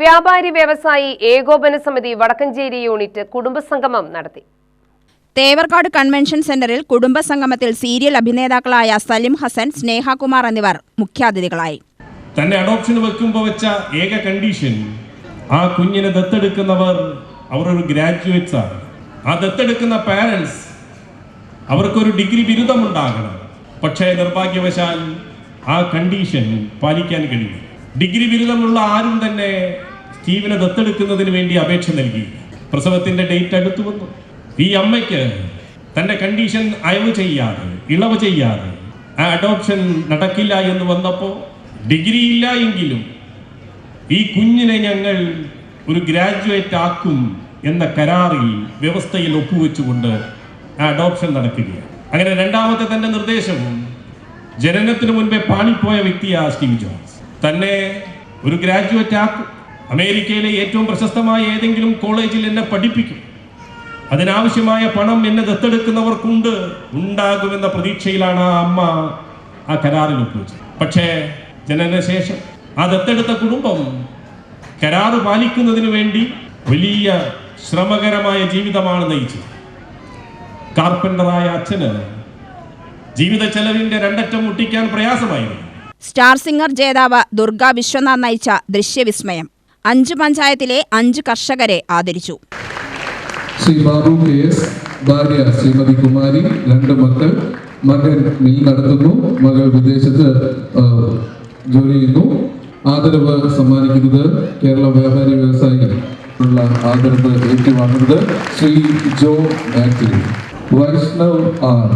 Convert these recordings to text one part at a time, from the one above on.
വ്യാപാരി വ്യവസായി ഏകോപന സമിതി വടക്കഞ്ചേരി യൂണിറ്റ് കുടുംബസംഗമം നടത്തി. തേവർക്കാട് കൺവെൻഷൻ സെന്ററിൽ കുടുംബസംഗമത്തിൽ സീരിയൽ അഭിനേതാക്കളായ സലിം ഹസൻ സ്നേഹകുമാർ എന്നിവർ മുഖ്യാതിഥികളായി. തന്നെ അഡോപ്ഷൻ വെക്കുമ്പോൾ വെച്ച ഏക കണ്ടീഷൻ ആ കുഞ്ഞിനെ ദത്തെടുക്കുന്നവർ അവർ ഒരു ഗ്രാജുവേറ്റ്സ് ആണ്. ആ ദത്തെടുക്കുന്ന പാരൻസ് അവർക്കൊരു ഡിഗ്രി ബിരുദമുണ്ടാകണം. പക്ഷേ നിർഭാഗ്യവശാൽ ആ കണ്ടീഷൻ പാലിക്കാൻ കഴിയും ഡിഗ്രി ബിരുദമുള്ള ആരും തന്നെ സ്റ്റീവിനെ ദത്തെടുക്കുന്നതിന് വേണ്ടി അപേക്ഷ നൽകി പ്രസവത്തിന്റെ ഡേറ്റ് അടുത്തു വന്നു. ഈ അമ്മയ്ക്ക് തന്റെ കണ്ടീഷൻ അയവ് ചെയ്യാതെ ഇളവ് ചെയ്യാതെ ആ അഡോപ്ഷൻ നടക്കില്ല എന്ന് വന്നപ്പോൾ ഡിഗ്രി ഇല്ല എങ്കിലും ഈ കുഞ്ഞിനെ ഞങ്ങൾ ഒരു ഗ്രാജുവേറ്റ് ആക്കും എന്ന കരാറിൽ വ്യവസ്ഥയിൽ ഒപ്പുവെച്ചുകൊണ്ട് ആ അഡോപ്ഷൻ നടക്കുകയാണ്. അങ്ങനെ രണ്ടാമത്തെ തന്റെ നിർദ്ദേശവും ജനനത്തിന് മുൻപേ പാളിപ്പോയ വ്യക്തിയാണ് സ്റ്റീവ് ജോൺസ്. തന്നെ ഒരു ഗ്രാജുവേറ്റ് ആക്കും. അമേരിക്കയിലെ ഏറ്റവും പ്രശസ്തമായ ഏതെങ്കിലും കോളേജിൽ എന്നെ പഠിപ്പിക്കും. അതിനാവശ്യമായ പണം എന്നെ ദത്തെടുക്കുന്നവർക്കുണ്ട് ഉണ്ടാകുമെന്ന പ്രതീക്ഷയിലാണ് ആ അമ്മ ആ കരാറിൽ ഒപ്പുവെച്ചത്. പക്ഷേ ജനനശേഷം ആ ദത്തെടുത്ത കുടുംബം കരാറ് പാലിക്കുന്നതിന് വേണ്ടി വലിയ ശ്രമകരമായ ജീവിതമാണ് നയിച്ചത്. കാർപ്പന്ററായ അച്ഛന് ജീവിത ചെലവിന്റെ രണ്ടറ്റം മുട്ടിക്കാൻ പ്രയാസമായിരുന്നു. സ്റ്റാർ സിംഗർ ജേതാവ് ദുർഗ വിശ്വനാഥ് നയിച്ച ദൃശ്യവിസ്മയം. അഞ്ച് പഞ്ചായത്തിലെ അഞ്ച് കർഷകരെ ആദരിച്ചു. ശ്രീ ബാബു കെ എസ് ഭാര്യ ശ്രീമതി കുമാരി രണ്ട് മക്കൾ മകൻ മിൽ നടത്തുന്നു മകൾ വിദേശത്ത് ജോലി ചെയ്യുന്നു. ആദരവ് സമ്മാനിക്കുന്നത് കേരള വ്യാപാരി വ്യവസായികൾ ഉള്ള ആദരവ് ഏറ്റുവാങ്ങുന്നത് Shri Jo Mathew. Vaishnav R.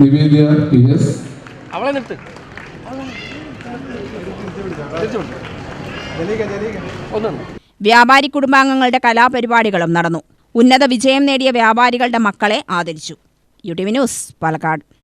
Nivedya P S. അവളെ നിർത്ത്. വ്യാപാരി കുടുംബാംഗങ്ങളുടെ കലാപരിപാടികളും നടന്നു. ഉന്നത വിജയം നേടിയ വ്യാപാരികളുടെ മക്കളെ ആദരിച്ചു. U T V news Palakkad.